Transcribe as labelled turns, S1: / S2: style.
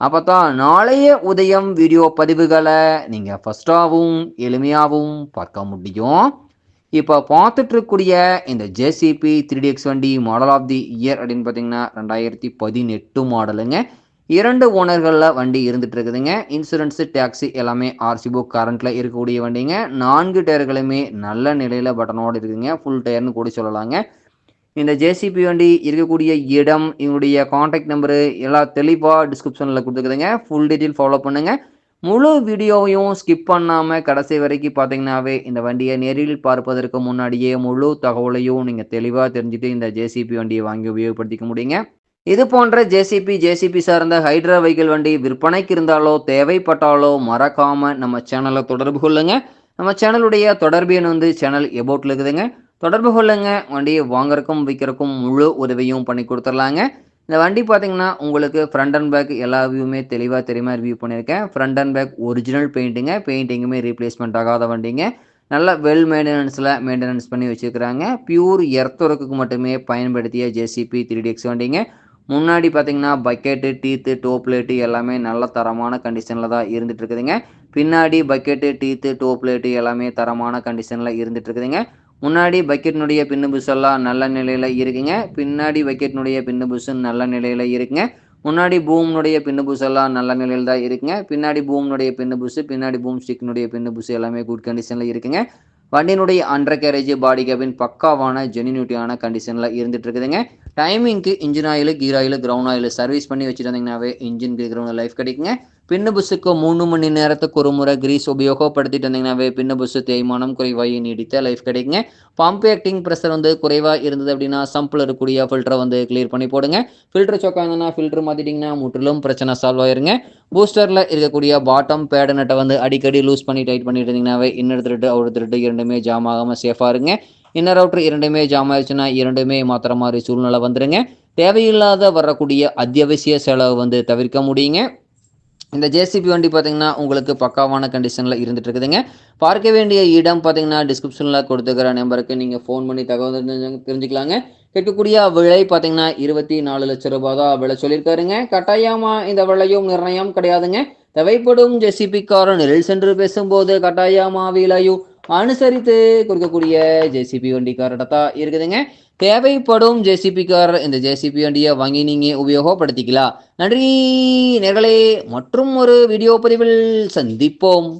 S1: அப்போ தான் நாளைய உதயம் வீடியோ பதிவுகளை நீங்கள் ஃபஸ்ட்டாகவும் எளிமையாகவும் பார்க்க முடியும். இப்போ பார்த்துட்டு இருக்கக்கூடிய இந்த ஜேசிபி த்ரீ எக்ஸ் வண்டி மாடல் ஆஃப் தி இயர் அப்படின்னு பார்த்தீங்கன்னா ரெண்டாயிரத்தி பதினெட்டு மாடலுங்க இரண்டு ஓனர்களில் வண்டி இருந்துட்டு இருக்குதுங்க இன்சூரன்ஸு டேக்ஸி எல்லாமே ஆர்சி புக் கரண்ட்டில் இருக்கக்கூடிய வண்டிங்க. நான்கு டயர்களுமே நல்ல நிலையில் பட்டனோடு இருக்குதுங்க. ஃபுல் டயர்னு கூட சொல்லலாங்க. இந்த ஜேசிபி வண்டி இருக்கக்கூடிய இடம் இவங்களுடைய காண்டாக்ட் நம்பரு எல்லாம் தெளிவாக டிஸ்கிரிப்ஷனில் கொடுத்துக்குதுங்க ஃபுல் டீட்டெயில் ஃபாலோ பண்ணுங்கள் முழு வீடியோவையும் ஸ்கிப் பண்ணாமல் கடைசி வரைக்கும் பார்த்தீங்கன்னாவே இந்த வண்டியை நேரில் பார்ப்பதற்கு முன்னாடியே முழு தகவலையும் நீங்கள் தெளிவாக தெரிஞ்சுட்டு இந்த ஜேசிபி வண்டியை வாங்கி உபயோகப்படுத்திக்க முடியுங்க. இது போன்ற ஜேசிபி ஜேசிபி சார்ந்த ஹைட்ரா வெஹிக்கிள் வண்டி விற்பனைக்கு இருந்தாலோ தேவைப்பட்டாலோ மறக்காமல் நம்ம சேனலை தொடர்பு கொள்ளுங்க. நம்ம சேனலுடைய தொடர்பு எண் வந்து சேனல் எபோட்டில் இருக்குதுங்க. தொடர்பு கொள்ளுங்க. வண்டியை வாங்குறக்கும் விற்கிறக்கும் முழு உதவியும் பண்ணி கொடுத்துர்லாங்க. இந்த வண்டி பார்த்தீங்கன்னா உங்களுக்கு ஃப்ரண்ட் அண்ட் பேக் எல்லா வியூமே தெளிவாக தெரியுமா ரிவ்யூ பண்ணியிருக்கேன் ஃப்ரண்ட் அண்ட் பேக் ஒரிஜினல் பெயிண்ட்டுங்க பெயிண்டிங்குமே ரீப்ளேஸ்மெண்ட் ஆகாத வண்டிங்க. நல்ல வெல் மெயின்டெனன்ஸில் மெயின்டெனன்ஸ் பண்ணி வச்சுருக்கிறாங்க. பியூர் எர்த்தொருக்குக்கு மட்டுமே பயன்படுத்திய ஜேசிபி த்ரீ எக்ஸ் வண்டிங்க. முன்னாடி பார்த்தீங்கன்னா பக்கெட்டு டீத்து டோப்லேட்டு எல்லாமே நல்ல தரமான கண்டிஷனில் தான் இருந்துட்டு இருக்குதுங்க. பின்னாடி பக்கெட்டு டீத்து டோப்லேட்டு எல்லாமே தரமான கண்டிஷனில் இருந்துட்டு இருக்குதுங்க. முன்னாடி பக்கெட்டினுடைய பின்னு புஷெல்லாம் நல்ல நிலையில் இருக்குங்க. பின்னாடி பக்கெட்டினுடைய பின்னு புஷ் நல்ல நிலையில் இருக்குங்க. முன்னாடி பூம்னுடைய பின்னு புஷெல்லாம் நல்ல நிலையில் தான் இருக்குங்க. பின்னாடி பூம்னுடைய பின்னு புஷ் பின்னாடி பூம் ஸ்டிக்னுடைய பின்னு புஷு எல்லாமே குட் கண்டிஷனில் இருக்குங்க. வண்டியினுடைய அண்டர் கேரேஜ் பாடி கேபின் பக்காவான ஜெனினியூட்டியான கண்டிஷனில் இருந்துட்டு இருக்குதுங்க. டைமிங்க்கு engine oil gear oil ground oil service பண்ணி வச்சுருந்தீங்கன்னாவே இன்ஜின் கிரவுண்ட் லைஃப் கிடைக்குங்க. பின்னு புஸ்ஸுக்கு மூணு மணி நேரத்துக்கு ஒரு முறை கிரீஸ் உபயோகப்படுத்திட்டு வந்தீங்கன்னாவே பின்னு புஸ்ஸு தேய்மானம் குறைவாகி நீடித்த லைஃப் கிடைக்குங்க. பம்ப் ஆக்டிங் ப்ரெஷர் வந்து குறைவாக இருந்தது அப்படின்னா சம்பில் இருக்கக்கூடிய ஃபில்டரை வந்து கிளியர் பண்ணி போடுங்க. ஃபில்டர் சொக்கா இருந்ததுன்னா ஃபில்டர் மாற்றிட்டிங்கன்னா முற்றிலும் பிரச்சனை சால்வ் ஆயிருங்க. பூஸ்டரில் இருக்கக்கூடிய பாட்டம் பேடனட்டை நட்டை வந்து அடிக்கடி லூஸ் பண்ணி டைட் பண்ணிட்டு இருந்தீங்கன்னாவே இன்னொரு திருட்டு அவுட் திருட்டு இரண்டுமே ஜாம் ஆகாமல் சேஃபாக இருங்க. இன்னர் அவுட்ரு இரண்டுமே ஜாம் ஆயிடுச்சுன்னா இரண்டுமே மாத்திர மாதிரி சூழ்நிலை வந்துருங்க. தேவையில்லாத வரக்கூடிய அத்தியாவசிய செலவு வந்து தவிர்க்க முடியுங்க. இந்த ஜேசிபி வண்டி பார்த்தீங்கன்னா உங்களுக்கு பக்காவான கண்டிஷனில் இருந்துட்டு இருக்குதுங்க. பார்க்க வேண்டிய இடம் பார்த்தீங்கன்னா டிஸ்கிரிப்ஷனில் கொடுத்துக்கிற நம்பருக்கு நீங்கள் ஃபோன் பண்ணி தகவல் தெரிஞ்சுக்கலாங்க. கேட்கக்கூடிய விலை பார்த்தீங்கன்னா இருபத்தி நாலு லட்ச ரூபாய் தான் விலை சொல்லியிருக்காருங்க. கட்டாயமாக இந்த விலையும் நிர்ணயம் கிடையாதுங்க. தேவைப்படும் ஜெசிபிக்காரன் நெல் சென்று பேசும்போது கட்டாயமாக விலையும் அனுசரித்து கொடுக்கக்கூடிய ஜேசிபி வண்டிக்காரர்கிட்ட தான் இருக்குதுங்க. தேவைப்படும் ஜேசிபி கார் இந்த ஜேசிபி வண்டியை வாங்கி நீங்கள் உபயோகப்படுத்திக்கலாம். நன்றி நேர்களே. மற்றும் ஒரு வீடியோ பதிவில் சந்திப்போம்.